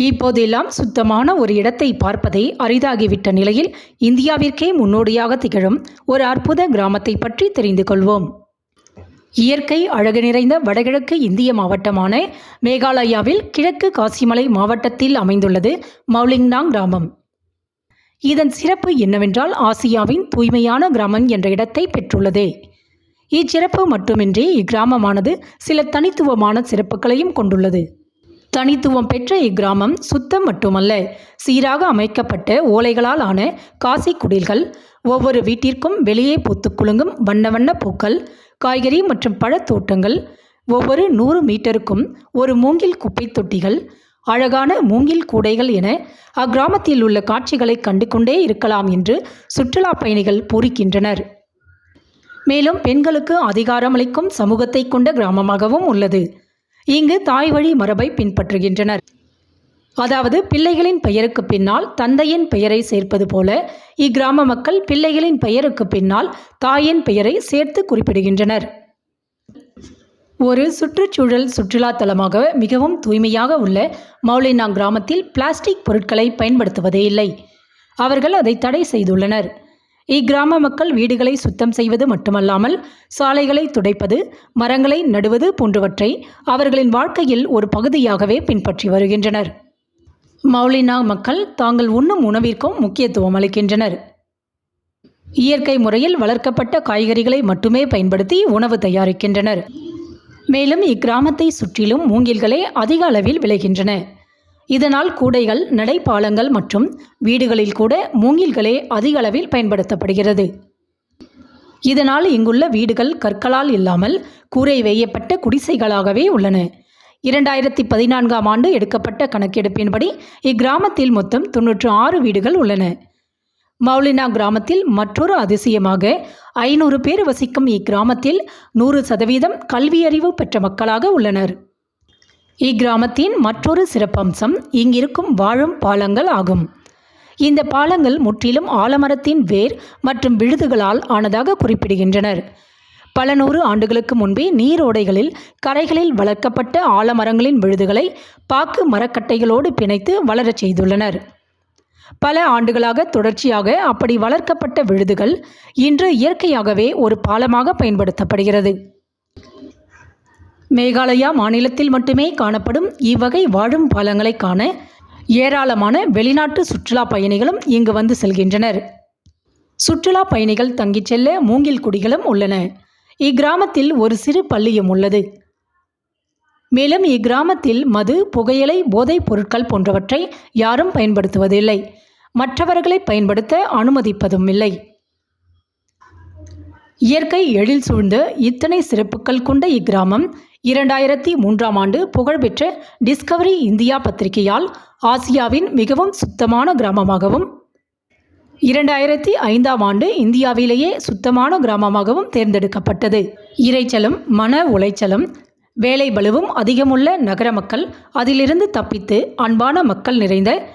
இப்போதெல்லாம் சுத்தமான ஒரு இடத்தை பார்ப்பதே அரிதாகிவிட்ட நிலையில் இந்தியாவிற்கே முன்னோடியாக திகழும் ஒரு அற்புத கிராமத்தை பற்றி தெரிந்து கொள்வோம். இயற்கை அழகு நிறைந்த வடகிழக்கு இந்திய மாவட்டமான மேகாலயாவில் கிழக்கு காசிமலை மாவட்டத்தில் அமைந்துள்ளது மௌலிங்னாங் கிராமம். இதன் சிறப்பு என்னவென்றால் ஆசியாவின் தூய்மையான கிராமம் என்ற இடத்தை பெற்றுள்ளது. இச்சிறப்பு மட்டுமின்றி இக்கிராமமானது சில தனித்துவமான சிறப்புகளையும் கொண்டுள்ளது. தனித்துவம் பெற்ற இக்கிராமம் சுத்தம் மட்டுமல்ல சீராக அமைக்கப்பட்ட ஓலைகளால் ஆன காசி குடில்கள் ஒவ்வொரு வீட்டிற்கும் வெளியே பூத்து குலுங்கும் வண்ண வண்ண பூக்கள் காய்கறி மற்றும் பழத்தோட்டங்கள் ஒவ்வொரு நூறு மீட்டருக்கும் ஒரு மூங்கில் குப்பை தொட்டிகள் அழகான மூங்கில் கூடைகள் என அக்கிராமத்தில் உள்ள காட்சிகளை கண்டு கொண்டே இருக்கலாம் என்று சுற்றுலா பயணிகள் பூரிக்கின்றனர் மேலும் பெண்களுக்கு அதிகாரமளிக்கும் சமூகத்தை கொண்ட கிராமமாகவும் உள்ளது. இங்கு தாய் வழி மரபை பின்பற்றுகின்றனர். அதாவது பிள்ளைகளின் பெயருக்கு பின்னால் தந்தையின் பெயரை சேர்ப்பது போல இக்கிராம மக்கள் பிள்ளைகளின் பெயருக்கு பின்னால் தாயின் பெயரை சேர்த்து குறிப்பிடுகின்றனர். ஒரு சுற்றுச்சூழல் சுற்றுலா தலமாக மிகவும் தூய்மையாக உள்ள மௌலினா கிராமத்தில் பிளாஸ்டிக் பொருட்களை பயன்படுத்துவதே இல்லை. அவர்கள் அதை தடை செய்துள்ளனர். இக்கிராம மக்கள் வீடுகளை சுத்தம் செய்வது மட்டுமல்லாமல் சாலைகளை துடைப்பது மரங்களை நடுவது போன்றவற்றை அவர்களின் வாழ்க்கையில் ஒரு பகுதியாகவே பின்பற்றி வருகின்றனர். மௌலினா மக்கள் தாங்கள் உண்ணும் உணவிற்கும் முக்கியத்துவம் அளிக்கின்றனர். இயற்கை முறையில் வளர்க்கப்பட்ட காய்கறிகளை மட்டுமே பயன்படுத்தி உணவு தயாரிக்கின்றனர். மேலும் இக்கிராமத்தை சுற்றிலும் மூங்கில்களே அதிக அளவில் விளைகின்றன. இதனால் கூடைகள் நடைபாலங்கள் மற்றும் வீடுகளில் கூட மூங்கில்களே அதிக அளவில் பயன்படுத்தப்படுகிறது. இதனால் இங்குள்ள வீடுகள் கற்களால் இல்லாமல் கூரை வேயப்பட்ட குடிசைகளாகவே உள்ளன. இரண்டாயிரத்தி பதினான்காம் ஆண்டு எடுக்கப்பட்ட கணக்கெடுப்பின்படி இக்கிராமத்தில் மொத்தம் தொன்னூற்று ஆறு வீடுகள் உள்ளன. மௌலினா கிராமத்தில் மற்றொரு அதிசயமாக ஐநூறு பேர் வசிக்கும் இக்கிராமத்தில் நூறு சதவீதம் கல்வியறிவு பெற்ற மக்களாக உள்ளனர். இக்கிராமத்தின் மற்றொரு சிறப்பம்சம் இங்கிருக்கும் வாழும் பாலங்கள் ஆகும். இந்த பாலங்கள் முற்றிலும் ஆலமரத்தின் வேர் மற்றும் விழுதுகளால் ஆனதாக குறிப்பிடுகின்றனர். பல நூறு ஆண்டுகளுக்கு முன்பே நீரோடைகளில் கரைகளில் வளர்க்கப்பட்ட ஆலமரங்களின் விழுதுகளை பாக்கு மரக்கட்டைகளோடு பிணைத்து வளரச் செய்துள்ளனர். பல ஆண்டுகளாக தொடர்ச்சியாக அப்படி வளர்க்கப்பட்ட விழுதுகள் இன்று இயற்கையாகவே ஒரு பாலமாக பயன்படுத்தப்படுகிறது. மேகாலயா மாநிலத்தில் மட்டுமே காணப்படும் இவ்வகை வாழும் பாலங்களை காண ஏராளமான வெளிநாட்டு சுற்றுலா பயணிகளும் இங்கு வந்து செல்கின்றனர். சுற்றுலா பயணிகள் தங்கிச் செல்ல மூங்கில் குடிகளும் உள்ளன. இக்கிராமத்தில் ஒரு சிறு பள்ளியும் உள்ளது. மேலும் இக்கிராமத்தில் மது புகையிலை போதைப் பொருட்கள் போன்றவற்றை யாரும் பயன்படுத்துவதில்லை. மற்றவர்களை பயன்படுத்த அனுமதிப்பதும் இல்லை. இயற்கை எழில் சூழ்ந்த இத்தனை சிறப்புகள் கொண்ட இக்கிராமம் இரண்டாயிரத்தி மூன்றாம் ஆண்டு புகழ்பெற்ற டிஸ்கவரி இந்தியா பத்திரிகையால் ஆசியாவின் மிகவும் சுத்தமான கிராமமாகவும் இரண்டாயிரத்தி ஐந்தாம் ஆண்டு இந்தியாவிலேயே சுத்தமான கிராமமாகவும் தேர்ந்தெடுக்கப்பட்டது. இரைச்சலும் மன உளைச்சலும் வேலை பலுவும் அதிகமுள்ள நகர மக்கள் அதிலிருந்து தப்பித்து அன்பான மக்கள் நிறைந்த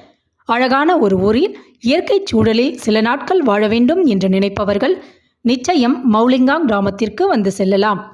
அழகான ஒரு ஊரில் இயற்கை சூழலில் சில நாட்கள் வாழ வேண்டும் என்று நினைப்பவர்கள் நிச்சயம் மௌலிங்காங் கிராமத்திற்கு வந்து செல்லலாம்.